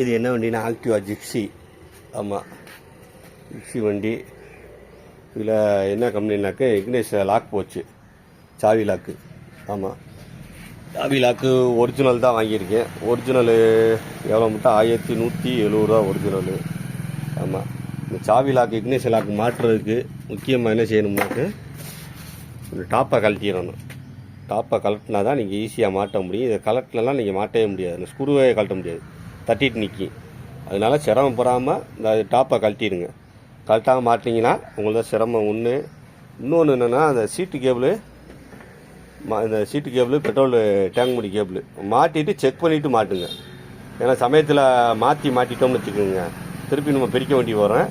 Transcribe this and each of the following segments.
இது என்ன வண்டினா ஆக்டிவா ஜிப்சி ஆமாம் ஜிப்சி வண்டி. இதில் என்ன கம்பெனினாக்க இக்னேஷ் லாக் போச்சு. சாவி லாக்கு ஆமாம் சாவி லாக்கு ஒரிஜினல் தான் வாங்கியிருக்கேன். ஒரிஜினலு எவ்வளோ மட்டும்? ஆயிரத்தி நூற்றி எழுபது ரூபா ஒரிஜினலு ஆமாம் இந்த சாவி லாக்கு இக்னேஷ் லாக்கு மாற்றுறதுக்கு முக்கியமாக என்ன செய்யணும்னாக்கு இந்த டாப்பை கழட்டிடணும். டாப்பை கழட்டினா தான் நீங்கள் ஈஸியாக மாட்ட முடியும். இதை கலட்டிலலாம் நீங்கள் மாட்டவே முடியாது. இந்த ஸ்க்ரூவே கழட்ட முடியாது. தட்டிட்டு நிற்கி அதனால சிரமப்படாமல் இந்த டாப்பை கழட்டிடுங்க. கழட்டாமல் மாட்டிங்கன்னா உங்களுக்கு தான் சிரமம் ஒன்று இன்னொன்று என்னென்னா அந்த சீட்டு கேபிள் மா- இந்த சீட்டு கேபிள் பெட்ரோல் டேங்க் முடி கேபிள் மாட்டிட்டு செக் பண்ணிவிட்டு மாட்டுங்க. ஏன்னா சமயத்தில் மாற்றி மாட்டிட்டோம்னு வச்சுக்கோங்க. திருப்பி நம்ம பிரிக்க வேண்டி வரோம்.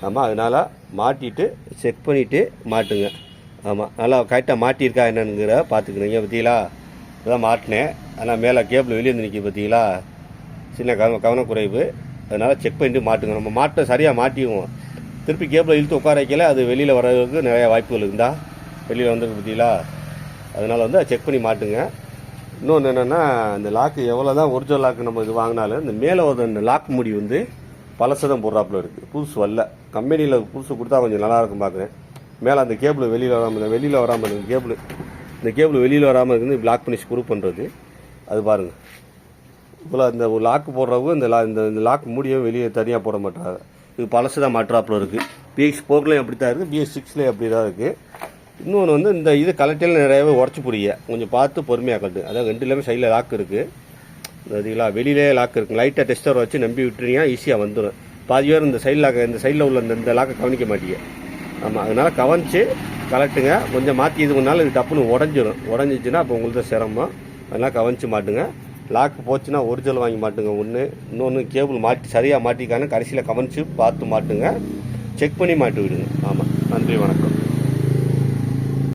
ஆமாம் அதனால் மாட்டிட்டு செக் பண்ணிவிட்டு மாட்டுங்க. ஆமாம் நல்லா கரெக்டாக மாட்டியிருக்கா என்னங்கிற பார்த்துக்கிறீங்க பார்த்தீங்களா இதான் மாட்டினேன். ஆனால் மேலே கேபிள் வெளியே வந்து நிற்கி பார்த்தீங்களா சின்ன கவன கவனக்குறைவு. அதனால் செக் பண்ணிட்டு மாட்டுங்க. நம்ம மாட்டை சரியாக மாட்டிக்குவோம் திருப்பி கேபிளை இழுத்து உட்கார வைக்கல அது வெளியில் வர்றதுக்கு நிறையா வாய்ப்புகள் இருந்தா வெளியில் வந்திருக்கு பார்த்தீங்களா? அதனால் வந்து செக் பண்ணி மாட்டுங்க. இன்னொன்று என்னென்னா இந்த லாக்கு எவ்வளோ தான் ஒரிஜினல் லாக்கு நம்ம இது வாங்கினாலும் இந்த மேலே ஒரு இந்த லாக் முடி வந்து பழசு தான் போடுறாப்புல இருக்குது புதுசு வரல. கம்பெனியில் புதுசு கொடுத்தா கொஞ்சம் நல்லா இருக்கும் பார்க்குறேன் மேலே அந்த கேபிள் வெளியில் வராமல் வெளியில் வராமல் இருக்குது கேபிள் இந்த கேபிள் வெளியில் வராமல் இருக்குது பிளாக் பண்ணி ஸ்க்ரூ பண்ணுறது அது பாருங்கள் இவ்வளோ இந்த ஒரு லாக்கு போடுறவங்க இந்த லா இந்த இந்த லாக் மூடியும் வெளியே தனியாக போட மாட்டாங்க. இது பழசு தான் மாற்றாப்பில் இருக்குது பிஎக்ஸ் ஃபோர்லேயும் அப்படி தான் இருக்குது பிஎஸ் சிக்ஸ்லேயும் அப்படி தான் இருக்குது இன்னொன்று வந்து இந்த இது கலெக்டில் நிறையவே உடச்சி புரிய கொஞ்சம் பார்த்து பொறுமையாக கட்டு. அதாவது ரெண்டுலேயுமே சைடில் லாக் இருக்குது அதுங்களா வெளியிலே லாக் இருக்குது லைட்டாக டெஸ்டர் வச்சு நம்பி விட்டுறீங்க ஈஸியாக வந்துடும் பாதி பேர் இந்த சைடில் லாக் இந்த சைடில் உள்ள இந்த இந்த லாக்கை கவனிக்க மாட்டீங்க. ஆமாம் அதனால் கவனிச்சு கலட்டுங்க. கொஞ்சம் மாற்றி இது இது டப்புன்னு உடஞ்சிடும் உடஞ்சிச்சின்னா அப்போ உங்களுக்கு தான் சிரமம். அதனால் கவனிச்சு மாட்டுங்க. லாக் போச்சுன்னா ஒரிஜினல் வாங்கி மாட்டுங்க. ஒன்று இன்னொன்று கேபிள் மாட்டி சரியாக மாட்டிக்கான்னு கடைசியில் கவனிச்சு பார்த்து மாட்டுங்க. செக் பண்ணி மாட்டி விடுங்க ஆமாம் நன்றி வணக்கம்.